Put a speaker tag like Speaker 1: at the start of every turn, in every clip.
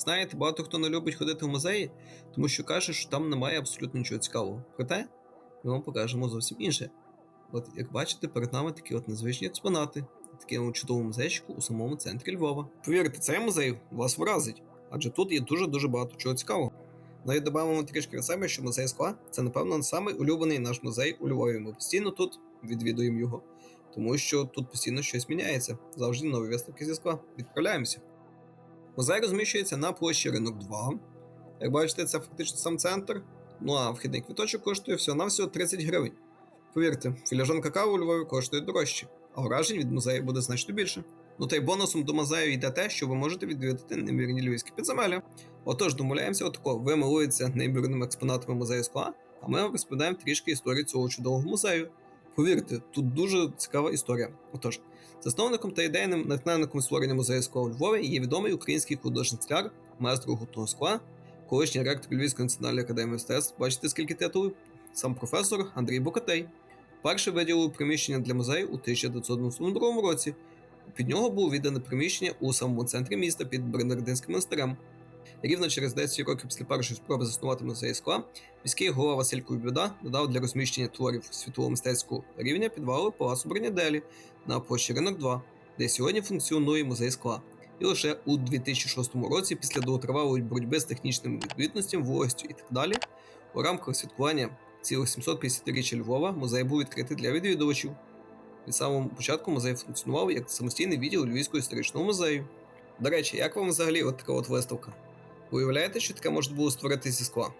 Speaker 1: Знаєте, багато хто не любить ходити в музеї, тому що каже, що там немає абсолютно нічого цікавого. Проте ми вам покажемо зовсім інше. От як бачите, перед нами такі от незвичні експонати, такий чудовий музейчику у самому центрі Львова. Повірте, цей музей вас вразить, адже тут є дуже-дуже багато чого цікавого. Навіть додамо трішки від себе, що музей скла це, напевно, самий улюблений наш музей у Львові. Ми постійно тут відвідуємо його, тому що тут постійно щось міняється. Завжди нові виставки зі скла. Відправляємося. Музей розміщується на площі ринок 2. Як бачите, це фактично сам центр. Ну а вхідний квіточок коштує всього-навсього 30 гривень. Повірте, філіжанка кави у Львові коштує дорожче, а вражень від музею буде значно більше. Ну та й бонусом до музею йде те, що ви можете відвідати неймовірні львівські підземелля. Отож, домовляємося отако, ви милуєтеся неймовірними експонатами музею скла, а ми вам розповідаємо трішки історію цього чудового музею. Повірте, тут дуже цікава історія. Отож, засновником та ідейним натхненником створення музею скла у Львові є відомий український художник скляр, майстер гуртного скла, колишній ректор Львівської національної академії мистецтв. Бачите, скільки титулів? Сам професор Андрій Бокатей. Перший виділив приміщення для музею у 1992 році. Під нього було віддане приміщення у самому центрі міста під Бернардинським монастирем. Рівно через 10 років після першої спроби заснувати музей скла, міський голова Василь Куйбюда додав для розміщення творів світового мистецького рівня підвали Палацу Броняделі на площі Ринок 2, де сьогодні функціонує музей скла. І лише у 2006 році, після довготривалої боротьби з технічними відповідностями, вологістю і так далі, у рамках святкування цілих 750-річчя Львова музей був відкритий для відвідувачів. Від самого початку музей функціонував як самостійний відділ Львівського історичного музею. До речі, як вам взагалі от така от виставка? Уявляєте, що таке можна було створити зі скла?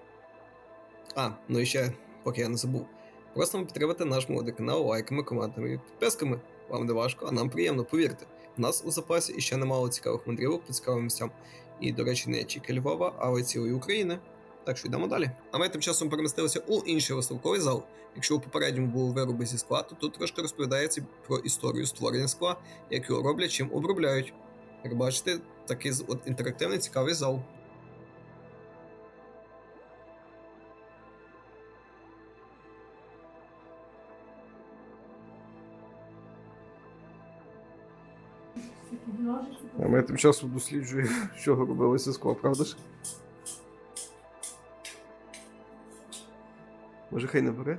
Speaker 1: А, ну і ще, поки я не забув. Просимо підтримати наш молодий канал лайками, коментами і підписками. Вам не важко, а нам приємно, повірте. У нас у запасі іще немало цікавих мандрівок по цікавим місцям. І, до речі, не тільки Львова, але цілої України. Так що йдемо далі. А ми тим часом перемістилися у інший виставковий зал. Якщо у попередньому були вироби зі скла, то тут трошки розповідається про історію створення скла, як його роблять, чим обробляють. Як бачите, такий інтерактивний цікавий зал.
Speaker 2: А ми тим часом досліджуємо, що робили зі скла, правда ж? Може, хай не бере?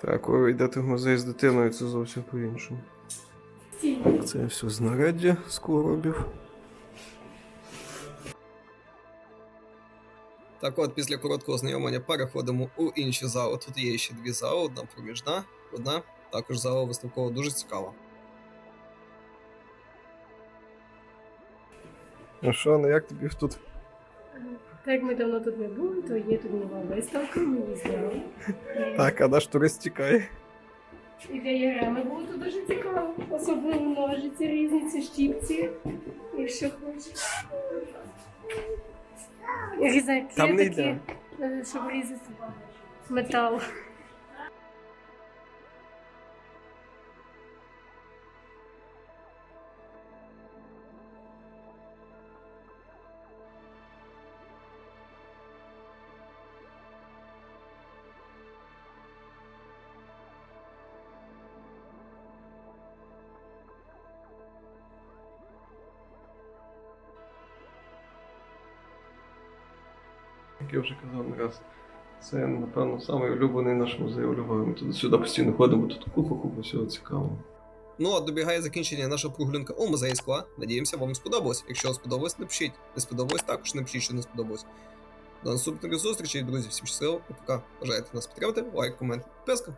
Speaker 2: Так, ви йдете в музей з дитиною, це зовсім по-іншому. Це все знаряддя склоробів.
Speaker 1: Так от, після короткого знайомлення переходимо у інші зали. Тут є ще дві зали, одна проміжна, одна також зала виставкова, дуже цікава.
Speaker 2: Ну що, ну як тобі тут?
Speaker 3: Так як ми давно тут не були, то є тут нова виставка, ми її зняли.
Speaker 2: Так, а наш турист тікає.
Speaker 3: І діаграми було тут дуже цікаво. Особливо ножиці різні, ці щіпці, якщо хочеш. Різати
Speaker 2: Там не
Speaker 3: такі,
Speaker 2: йде.
Speaker 3: е, щоб різати
Speaker 2: Як я вже казав не раз, це, напевно, самий улюблений наш музей Львові. Ми туди сюди постійно ходимо, тут купа-купа всього цікавого.
Speaker 1: Ну а добігає закінчення наша прогулянка у музеї скла. Надіємося, вам сподобалось. Якщо сподобалось, напишіть. Не сподобалось, також напишіть, що не сподобалось. До наступних зустрічей, друзі. Всім щасливо пока. Бажаєте нас підтримати, лайк, комент, підписка.